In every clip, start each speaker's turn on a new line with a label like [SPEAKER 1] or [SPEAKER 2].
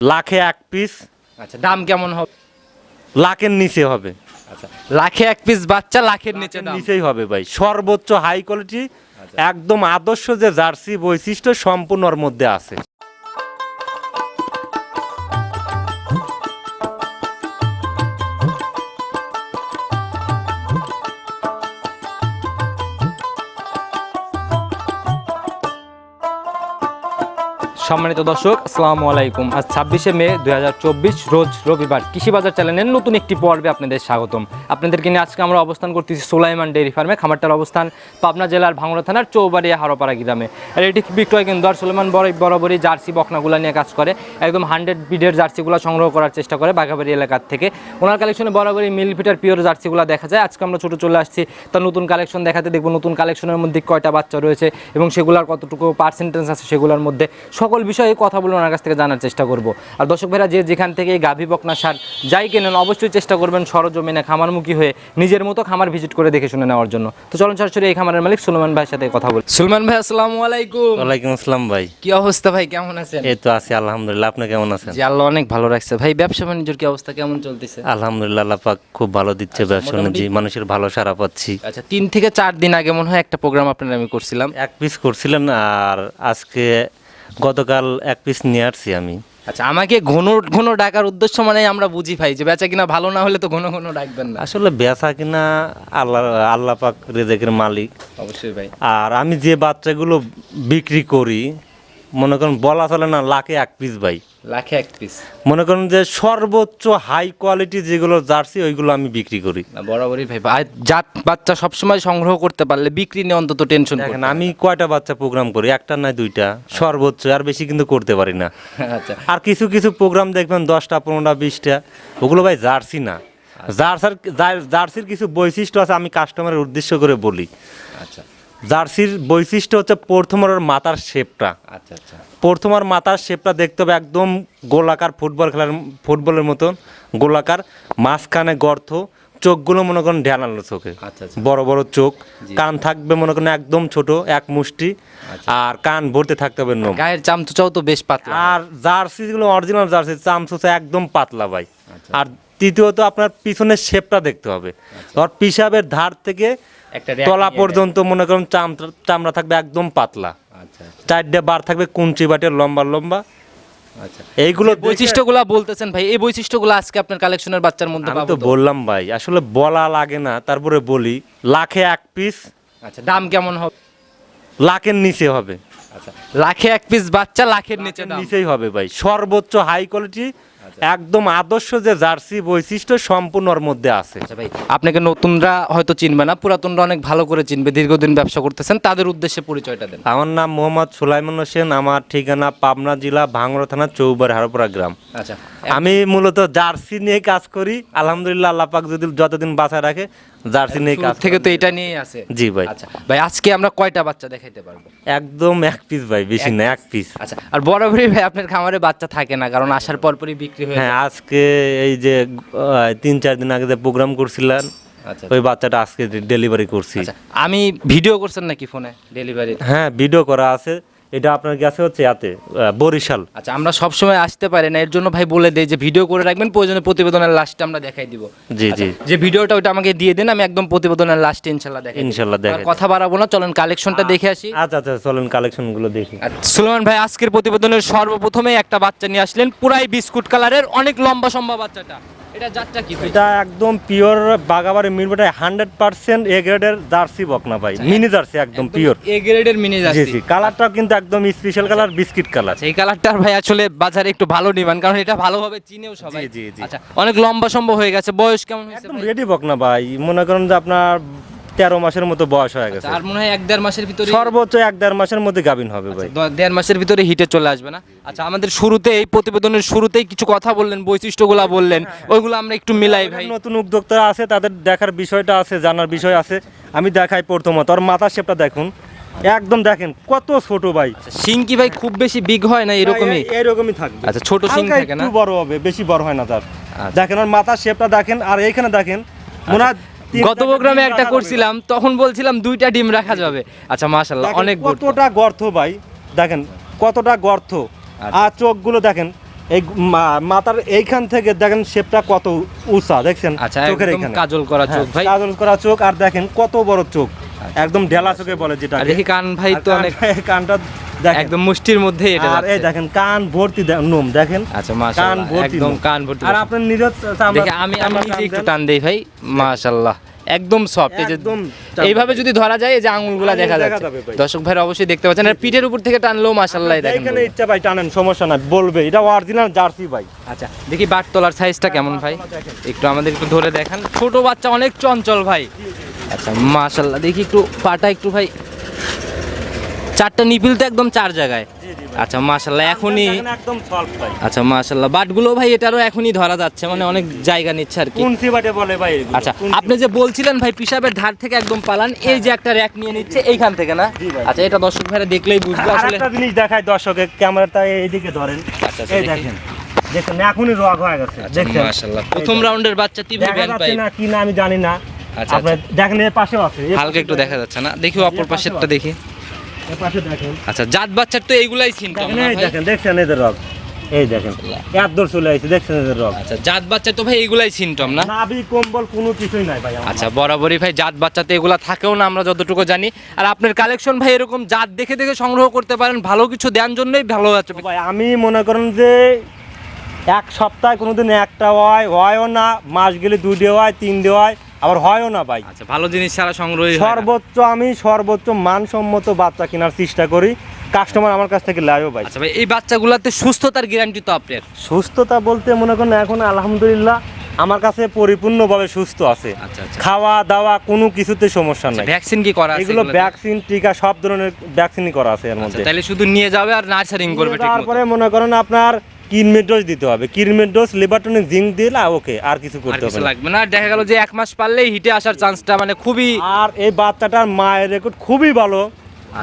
[SPEAKER 1] লাখে এক পিস
[SPEAKER 2] আচ্ছা দাম কেমন হবে?
[SPEAKER 1] লাখের নিচে হবে।
[SPEAKER 2] আচ্ছা লাখে এক পিস বাচ্চা লাখের নিচে দাম।
[SPEAKER 1] নিচেই হবে ভাই। সর্বোচ্চ হাই কোয়ালিটি একদম আদর্শ যে জার্সি বৈশিষ্ট্য সম্পূর্ণর মধ্যে আছে।
[SPEAKER 2] সম্মানিত দর্শক, আসসালামু আলাইকুম। আজ ছাব্বিশে মে দু হাজার চব্বিশ, রোজ রবিবার কৃষি বাজার চ্যানেলের নতুন একটি পর্বে আপনাদের স্বাগতম। আপনাদেরকে নিয়ে আজকে আমরা অবস্থান করতেছি সোলাইমান ডেয়ারি ফার্মে, খামারটার অবস্থান, পাবনা জেলার ভাঙড়া থানার চৌবাড়িয়া হারোপাড়া গ্রামে। আর এটি বিক্রয় কেন্দ্র সোলাইমান বড় বরাবরই জার্সি বকনাগুলা নিয়ে কাজ করে, একদম হান্ড্রেড বিডের জার্সিগুলো সংগ্রহ করার চেষ্টা করে বাঘাবাড়ি এলাকার থেকে। ওনার কালেকশনে বরাবরই মিল ফিটার পিওর জার্সিগুলো দেখা যায়। আজকে আমরা ছোটো চলে আসছি, তার নতুন কালেকশন দেখাতে দেখব। নতুন কালেকশনের মধ্যে কয়টা বাচ্চা রয়েছে এবং সেগুলোর কতটুকু পার্সেন্টেজ আছে সেগুলোর মধ্যে সকল বিষয়ে কথা বলে ওনার কাছ থেকে জানার চেষ্টা করব। আর দর্শক ভাইরা যে যেখান থেকে এই গাভী বকনা সার যাই কেনেন অবশ্যই চেষ্টা করবেন সরজমিনে খামারমুখী হয়ে নিজের মতো খামার ভিজিট করে দেখে শুনে নেওয়ার জন্য। তো চলুন সরাসরি এই খামারের মালিক সুলমান ভাইয়ের সাথে কথা বলি। সুলমান ভাই আসসালামু আলাইকুম।
[SPEAKER 1] ওয়ালাইকুম আসসালাম ভাই।
[SPEAKER 2] কি অবস্থা ভাই কেমন আছেন?
[SPEAKER 1] এই তো আছি আলহামদুলিল্লাহ। আপনি কেমন আছেন?
[SPEAKER 2] জি আল্লাহ অনেক ভালো রাখছে। ভাই ব্যবসা বাণিজ্যের কি অবস্থা কেমন চলতেছে?
[SPEAKER 1] আলহামদুলিল্লাহ আল্লাহ পাক খুব ভালো দিচ্ছে ব্যবসা বাণিজ্য মানুষের ভালো সারা পাচ্ছি।
[SPEAKER 2] আচ্ছা তিন থেকে চার দিন আগে মনে হয় একটা প্রোগ্রাম আপনার আমি করছিলাম।
[SPEAKER 1] এক পিস করছিলেন আর আজকে গতকাল এক পিস নিয়ে আসছি আমি।
[SPEAKER 2] আচ্ছা আমাকে ঘন ঘন ডাকার উদ্দেশ্য মানে আমরা বুঝি ভাই যে বেচা কিনা ভালো না হলে তো ঘন ঘন ডাকবেন না।
[SPEAKER 1] আসলে বেচা কিনা আল্লাহ আল্লাহ পাক রেজেকের মালিক।
[SPEAKER 2] অবশ্যই ভাই।
[SPEAKER 1] আর আমি যে বাচ্চাগুলো বিক্রি করি মনে করেন বলা চলে না লাখে এক পিস ভাই।
[SPEAKER 2] লাখে এক পিস
[SPEAKER 1] মনে করেন যে সর্বোচ্চ হাই কোয়ালিটি যেগুলো জার্সি ওইগুলো আমি বিক্রি করি।
[SPEAKER 2] বরাবরই ভাই আর জাত বাচ্চা সবসময় সংগ্রহ করতে পারলে বিক্রি নিয়ে অন্তত টেনশন
[SPEAKER 1] দেখেন আমি কয়টা বাচ্চা প্রোগ্রাম করি? একটা নয় দুইটা। সর্বোচ্চ আর বেশি কিন্তু করতে পারি না।
[SPEAKER 2] আচ্ছা।
[SPEAKER 1] আর কিছু কিছু প্রোগ্রাম দেখবেন দশটা পনেরোটা বিশটা। ওগুলো ভাই জার্সি না। জার্সার জার্সির কিছু বৈশিষ্ট্য আছে আমি কাস্টমারের উদ্দেশ্য করে বলি।
[SPEAKER 2] আচ্ছা।
[SPEAKER 1] জার্সির বৈশিষ্ট্য হচ্ছে প্রথম ওর মাথার শেপটা।
[SPEAKER 2] আচ্ছা আচ্ছা।
[SPEAKER 1] প্রথম আর মাথার শেপটা দেখতে হবে একদম গোলাকার ফুটবল খেলার ফুটবলের মতন গোলাকার মাঝখানে গর্ত চোখগুলো মনে করেন ঢেলানো চোখে।
[SPEAKER 2] আচ্ছা, আচ্ছা।
[SPEAKER 1] বড় বড় চোখ। কান থাকবে মনে করেন একদম ছোট এক মুষ্টি।
[SPEAKER 2] আচ্ছা।
[SPEAKER 1] আর কান ভরতে থাকতে হবে নোম।
[SPEAKER 2] গায়ের চামচুচাও তো বেশ পাতলা।
[SPEAKER 1] আর জার্সিগুলো অরিজিনাল জার্সি চামচোচা একদম পাতলা ভাই। আর তৃতীয়ত আপনার পিছনের শেপটা দেখতে হবে। ধর পিসাবের ধার থেকে তলা পর্যন্ত মনে করেন চামড়া থাকবে একদম পাতলা।
[SPEAKER 2] আচ্ছা
[SPEAKER 1] চারটে বার থাকবে কুঞ্চি বাটের লম্বা লম্বা।
[SPEAKER 2] আচ্ছা।
[SPEAKER 1] এইগুলো
[SPEAKER 2] বৈশিষ্ট্যগুলো বলতেছেন ভাই এই বৈশিষ্ট্যগুলো আজকে আপনার কালেকশনের বাচ্চার মধ্যে
[SPEAKER 1] আমি তো
[SPEAKER 2] তো?
[SPEAKER 1] বললাম ভাই আসলে বলা লাগে না তারপরে বলি। লাখে এক পিস
[SPEAKER 2] আচ্ছা দাম কেমন হবে?
[SPEAKER 1] লাখের নিচে হবে।
[SPEAKER 2] আচ্ছা লাখে এক পিস বাচ্চা লাখের নিচে
[SPEAKER 1] নিচেই হবে ভাই। সর্বোচ্চ হাই কোয়ালিটি একদম আদর্শ যে জার্সি বৈশিষ্ট্য সম্পূর্ণ ওর মধ্যে আছে।
[SPEAKER 2] আচ্ছা ভাই আপনাকে নতুনরা হয়তো চিনবে না পুরাতনরা অনেক ভালো করে চিনবে দীর্ঘদিন ব্যবসা করতেছেন তাদের উদ্দেশ্যে পরিচয়টা দেন।
[SPEAKER 1] আমার নাম মোহাম্মদ সুলাইমান হোসেন আমার ঠিকানা পাবনা জেলা ভাঙড়া থানা চৌবার হারোপাড়া গ্রাম।
[SPEAKER 2] আচ্ছা।
[SPEAKER 1] আমি মূলত জার্সি নিয়ে কাজ করি আলহামদুলিল্লাহ আল্লাহ পাক যদি যতদিন বাঁচায় রাখে জার্সি নিয়ে কাজ
[SPEAKER 2] থেকে তো এটা নিয়েই আছে।
[SPEAKER 1] জি ভাই।
[SPEAKER 2] আচ্ছা। ভাই আজকে আমরা কয়টা বাচ্চা দেখাইতে পারব?
[SPEAKER 1] একদম এক পিস ভাই বেশি না এক পিস
[SPEAKER 2] আচ্ছা আর বরাবরই ভাই আপনার খামারে বাচ্চা থাকে না কারণ আসার পরপরই বিক্রি হয়ে
[SPEAKER 1] আজকে এই যে তিন চার দিন আগে যে প্রোগ্রাম করছিলেন
[SPEAKER 2] আচ্ছা
[SPEAKER 1] ওই বাচ্চাটা আজকে ডেলিভারি করছি।
[SPEAKER 2] আচ্ছা আমি ভিডিও করছেন নাকি ফোনে ডেলিভারি
[SPEAKER 1] হ্যাঁ ভিডিও করা আছে। এটা আপনার কাছে হচ্ছে আহ, বরিশাল।
[SPEAKER 2] আচ্ছা আমরা সবসময় আসতে পারি না এর জন্য ভাই বলে দেই যে ভিডিও করে রাখবেন প্রয়োজনে প্রতিবেদনের লাস্টে আমরা দেখাই দিব।
[SPEAKER 1] জি জি।
[SPEAKER 2] যে ভিডিওটা ওটা আমাকে দিয়ে দেন আমি একদম প্রতিবেদনের লাস্টে ইনশাল্লাহ দেখাই।
[SPEAKER 1] ইনশাল্লাহ দেখাই
[SPEAKER 2] আর কথা বাড়াবো না চলেন কালেকশনটা দেখে আসি।
[SPEAKER 1] আচ্ছা আচ্ছা চলেন কালেকশনগুলো দেখি।
[SPEAKER 2] আর সুলেমান ভাই আজকের প্রতিবেদনের সর্বপ্রথমে একটা বাচ্চা নিয়ে আসলেন পুরাই বিস্কুট কালারের অনেক লম্বা সম্ভব বাচ্চাটা। এটা জাতটা কি ভাই?
[SPEAKER 1] এটা একদম পিওর বাগাবাড়ি মিরবাটা হান্ড্রেড পার্সেন্ট এ গ্রেডের জার্সি বকনা ভাই মিনি জার্সি একদম পিওর
[SPEAKER 2] এ গ্রেডের মিনি জার্সি
[SPEAKER 1] জি কালারটাও কিন্তু একদম স্পেশাল কালার বিস্কিট কালার
[SPEAKER 2] আচ্ছা এই কালারটার ভাই আসলে বাজারে একটু ভালো নিবেন কারণ এটা ভালোভাবে চিনেও সবাই।
[SPEAKER 1] জি, জি, জি।
[SPEAKER 2] আচ্ছা অনেক লম্বা সম্ভব হয়ে গেছে বয়স কেমন হয়েছে
[SPEAKER 1] একদম? রেডি বকনা ভাই মনে করেন যে আপনার তেরো মাসের মতো বয়স হয়ে গেছে।
[SPEAKER 2] আর মনে হয় এক দেড় মাসের ভিতরে
[SPEAKER 1] সর্বোচ্চ এক দেড় মাসের মধ্যে গাভিন হবে ভাই।
[SPEAKER 2] দেড় মাসের ভিতরে হিটে চলে আসবে না? আচ্ছা আমাদের শুরুতে এই প্রতিবেদনের শুরুতেই কিছু কথা বললেন বৈশিষ্ট্যগুলো বললেন ওইগুলো আমরা একটু মিলাই ভাই।
[SPEAKER 1] নতুন উদ্যোক্তারা আছে তাদের দেখার বিষয়টা আছে জানার বিষয় আছে। আমি দেখাই প্রথমত ওর মাথার শেপটা দেখুন। একদম দেখেন কত ছোট ভাই।
[SPEAKER 2] শিং কি ভাই খুব বেশি বিগ হয় না এরকমই?
[SPEAKER 1] এইরকমই থাকবে।
[SPEAKER 2] আচ্ছা, ছোট শিং থাকে না?
[SPEAKER 1] একটু বড় হবে বেশি বড় হয় না তার।
[SPEAKER 2] আচ্ছা।
[SPEAKER 1] দেখেন ওর মাথার শেপটা দেখেন আর এইখানে দেখেন মনে হয়
[SPEAKER 2] গত প্রোগ্রামে একটা করছিলাম তখন বলছিলাম দুইটা ডিম রাখা যাবে। আচ্ছা মাশাল্লাহ অনেক
[SPEAKER 1] কতটা গর্ত ভাই দেখেন কতটা গর্ত।
[SPEAKER 2] আচ্ছা।
[SPEAKER 1] আর চোখগুলো দেখেন এই মাথার এইখান থেকে দেখেন শেপটা কত উঁচা দেখছেন?
[SPEAKER 2] আচ্ছা
[SPEAKER 1] চোখের এখানে
[SPEAKER 2] কাজল করা
[SPEAKER 1] হ্যাঁ,
[SPEAKER 2] চোখ ভাই।
[SPEAKER 1] কাজল করা চোখ আর দেখেন কত বড় চোখ। একদম ঢেলা চোখে বলে যেটা
[SPEAKER 2] দেখি কান ভাই তো অনেক
[SPEAKER 1] কানটা
[SPEAKER 2] একদম মুষ্টির মধ্যে এটা
[SPEAKER 1] আর এই দেখেন কান ভর্তি নোম দেখেন।
[SPEAKER 2] আচ্ছা
[SPEAKER 1] কান ভর্তি
[SPEAKER 2] একদম কান ভর্তি
[SPEAKER 1] আর আপনার নিজের
[SPEAKER 2] দেখি আমি আমি নিজে একটু
[SPEAKER 1] টান
[SPEAKER 2] দেই ভাই। মাশাআল্লাহ একদম সফট এই যে এইভাবে যদি ধরা যায় এই যে আঙুলগুলো
[SPEAKER 1] আঙুল
[SPEAKER 2] দেখা যাচ্ছে। দর্শক ভাই অবশ্যই দেখতে পাচ্ছেন। আর পিঠের উপর থেকে টানলো মাশাআল্লাহ। দেখেন
[SPEAKER 1] এখানে ইচ্ছা ভাই টানেন সমস্যা নাই বলবে। এটা অরিজিনাল জার্সি ভাই।
[SPEAKER 2] আচ্ছা দেখি বাট তোলার সাইজটা কেমন ভাই। একটু আমাদের একটু ধরে দেখান। ছোট বাচ্চা অনেক চঞ্চল ভাই। আচ্ছা মাশাল্লাহ দেখি একটু পাটা একটু ভাই। চারটা নিপিল তো একদম চার জায়গায়। আচ্ছা মাশাল্লাহ এখনই
[SPEAKER 1] একদম সলভ ভাই।
[SPEAKER 2] আচ্ছা মাশাল্লাহ বাটগুলো ভাই এটারও এখনই ধরা যাচ্ছে মানে অনেক জায়গা নিচ্ছে আর কি।
[SPEAKER 1] কোন সিবাটে বলে ভাই
[SPEAKER 2] আচ্ছা আপনি যে বলছিলেন ভাই পিসাবের ধার থেকে একদম পালান এই যে একটা র্যাক নিয়ে নিচ্ছে এইখান থেকে না? আচ্ছা এটা দর্শক ভাইরা দেখলেই বুঝবে আসলে।
[SPEAKER 1] একটা জিনিস দেখায় দর্শকে ক্যামেরাটা এইদিকে ধরেন।
[SPEAKER 2] আচ্ছা, আচ্ছা,
[SPEAKER 1] এই দেখেন দেখেন এখনই রগ হয়ে গেছে দেখছেন?
[SPEAKER 2] মাশাল্লাহ প্রথম রাউন্ডের বাচ্চা টিভি ব্যান পাই
[SPEAKER 1] না কি না আমি জানি না।
[SPEAKER 2] আচ্ছা,
[SPEAKER 1] আপনি দেখেন এর পাশেও আছে।
[SPEAKER 2] হালকা একটু দেখা যাচ্ছে না? দেখি অপর পাশেরটা দেখি। আচ্ছা জাত বাচ্চার তো এইগুলাই সিমটম
[SPEAKER 1] দেখেন দেখছেন এদের রগ? এই দেখেন চলে আসছে দেখছেন এদের রগ?
[SPEAKER 2] আচ্ছা জাত বাচ্চা তো ভাই এগুলাই সিমটম না?
[SPEAKER 1] নাভি কম্বল কোনো কিছুই নাই ভাই
[SPEAKER 2] আচ্ছা বরাবরই ভাই জাত বাচ্চাতে এগুলা থাকেও না আমরা যতটুকু জানি। আর আপনার কালেকশন ভাই এরকম জাত দেখে দেখে সংগ্রহ করতে পারেন ভালো কিছু দেন জন্যই ভালো আছে।
[SPEAKER 1] ভাই আমি মনে করেন যে এক সপ্তাহে কোনোদিন একটা হয় হয়ও না মাস গেলে দুই দিয়ে হয় তিন দিয়ে হয়। আবার হয়ও না ভাই।
[SPEAKER 2] আচ্ছা ভালো জিনিস ছাড়া সংগ্রহই না।
[SPEAKER 1] সর্বোচ্চ আমি সর্বোচ্চ মানসম্মত বাচ্চা কেনার চেষ্টা করি। কাস্টমার আমার কাছ থেকে লাইও ভাই।
[SPEAKER 2] আচ্ছা ভাই এই বাচ্চাগুলোতে সুস্থতার গ্যারান্টি তো আপনার?
[SPEAKER 1] সুস্থতা বলতে মনে করেন এখন আলহামদুলিল্লাহ আমার কাছে পরিপূর্ণভাবে সুস্থ আছে।
[SPEAKER 2] আচ্ছা আচ্ছা।
[SPEAKER 1] খাওয়া দাওয়া কোনো কিছুতে সমস্যা নাই।
[SPEAKER 2] ভ্যাকসিন কি করা আছে
[SPEAKER 1] এগুলো ভ্যাকসিন টিকা সব ধরনের ভ্যাকসিনই করা আছে এর
[SPEAKER 2] আচ্ছা,
[SPEAKER 1] মধ্যে।
[SPEAKER 2] তাহলে শুধু নিয়ে যাবে আর নার্সারিং করবে ঠিক
[SPEAKER 1] তারপরে মনে করেন আপনার কিনমেট ডোজ দিতে হবে। কিনমেট ডোজ লিভারটনিক জিঙ্ক দিলে ওকে আর কিছু করতে হবে
[SPEAKER 2] লাগবে না। দেখা গেল যে এক মাস পারলেই হিটে আসার চান্সটা মানে খুবই
[SPEAKER 1] আর এই বাচ্চাটার মায়ের রেকর্ড খুবই ভালো।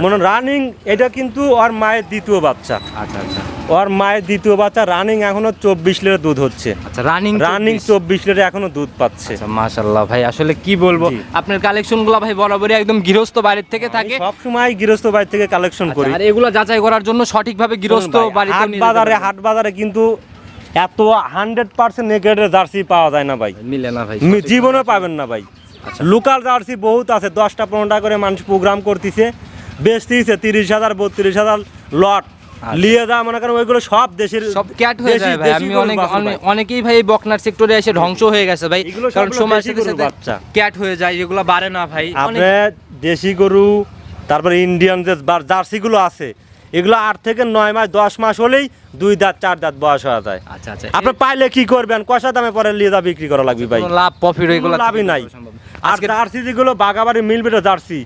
[SPEAKER 1] মনে রানিং এটা কিন্তু ওর মায়ের দ্বিতীয় বাচ্চা।
[SPEAKER 2] আচ্ছা আচ্ছা।
[SPEAKER 1] ওর মায়ের দ্বিতীয় বাচ্চা রানিং এখনও চব্বিশ লিটার দুধ হচ্ছে।
[SPEAKER 2] আচ্ছা রানিং
[SPEAKER 1] রানিং চব্বিশ লিটার এখনও দুধ পাচ্ছে।
[SPEAKER 2] আচ্ছা মাশাল্লাহ ভাই আসলে কি বলব। আপনার কালেকশনগুলো ভাই বরাবরই একদম গৃহস্থ বাড়ির থেকে থাকে।
[SPEAKER 1] সব সময় গৃহস্থ বাড়ি থেকে কালেকশন করি।
[SPEAKER 2] আচ্ছা, আর এগুলো যাচাই করার জন্য সঠিকভাবে গৃহস্থ বাড়িতে
[SPEAKER 1] হাট বাজারে হাট বাজারে কিন্তু এত হান্ড্রেড পার্সেন্ট নেগেটের জার্সি পাওয়া যায় না ভাই।
[SPEAKER 2] মিলে না ভাই
[SPEAKER 1] জীবনে পাবেন না ভাই। লোকাল জার্সি বহুত আছে দশটা পনেরোটা করে মানুষ প্রোগ্রাম করতেছে। বেচতেছে তিরিশ হাজার বত্রিশ হাজার লট। লিয়ে যা মনে করেন ওইগুলো সব দেশের
[SPEAKER 2] সব ক্যাট হয়ে যায় ভাই। আমি অনেক। অনেকেই ভাই বকনার সেক্টরে এসে ধ্বংস হয়ে গেছে ভাই। কারণ সময়ের সাথে সাথে ক্যাট হয়ে যায় এগুলো বাড়ে না ভাই।
[SPEAKER 1] আপনার দেশি গরু তারপরে ইন্ডিয়ান যে জার্সিগুলো আছে এগুলো আট থেকে নয় মাস দশ মাস হলেই দুই দাঁত চার দাঁত বয়স হয়ে যায়।
[SPEAKER 2] আচ্ছা আচ্ছা।
[SPEAKER 1] আপনি পাইলে কি করবেন? কষা দামে পরে নিয়ে যা বিক্রি করা লাগবে ভাই।
[SPEAKER 2] লাভ প্রফিট এগুলো
[SPEAKER 1] লাভই নাই। আর জার্সি যেগুলো বাগাবাড়ি মিলবে জার্সি।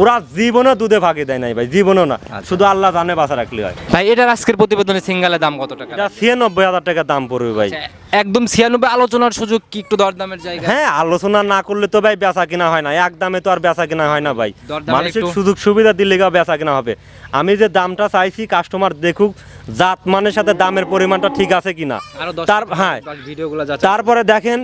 [SPEAKER 1] ওরা জীবনে দুধে ভাগে দেয় নাই ভাই জীবনেও না।
[SPEAKER 2] আচ্ছা।
[SPEAKER 1] শুধু আল্লাহ জানে বাসা রাখলে হয়।
[SPEAKER 2] ভাই এটার আজকের প্রতিবেদনে সিঙ্গালের দাম কত টাকা?
[SPEAKER 1] এটা ছিয়ানব্বই হাজার টাকা দাম পড়বে ভাই।
[SPEAKER 2] আচ্ছা, একদম ছিয়ানব্বই আলোচনার সুযোগ কি একটু দরদামের জায়গা?
[SPEAKER 1] হ্যাঁ আলোচনা না করলে তো ভাই বেচা কিনা হয় না। এক দামে তো আর বেচা কিনা হয় না ভাই। মানুষের সুযোগ সুবিধা দিলে বেচা কিনা হবে। আমি যে দামটা চাইছি কাস্টমার দেখুক জাত মানের সাথে দামের পরিমাণটা ঠিক আছে কিনা। তার হ্যাঁ।
[SPEAKER 2] ভিডিওগুলো যাচ্ছে
[SPEAKER 1] তারপরে দেখেন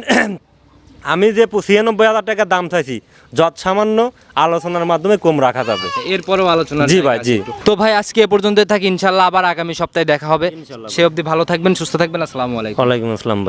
[SPEAKER 1] আমি যে ছিয়ানব্বই হাজার টাকা দাম চাইছি যত সামান্য আলোচনার মাধ্যমে কম রাখা যাবে।
[SPEAKER 2] এরপরও আলোচনা
[SPEAKER 1] জি ভাই, জি।
[SPEAKER 2] তো ভাই আজকে এ পর্যন্ত থাকি। ইনশাল্লাহ আবার আগামী সপ্তাহে দেখা হবে। সে অবধি ভালো থাকবেন সুস্থ থাকবেন। আসসালামু আলাইকুম।
[SPEAKER 1] ওয়ালাইকুম আসসালাম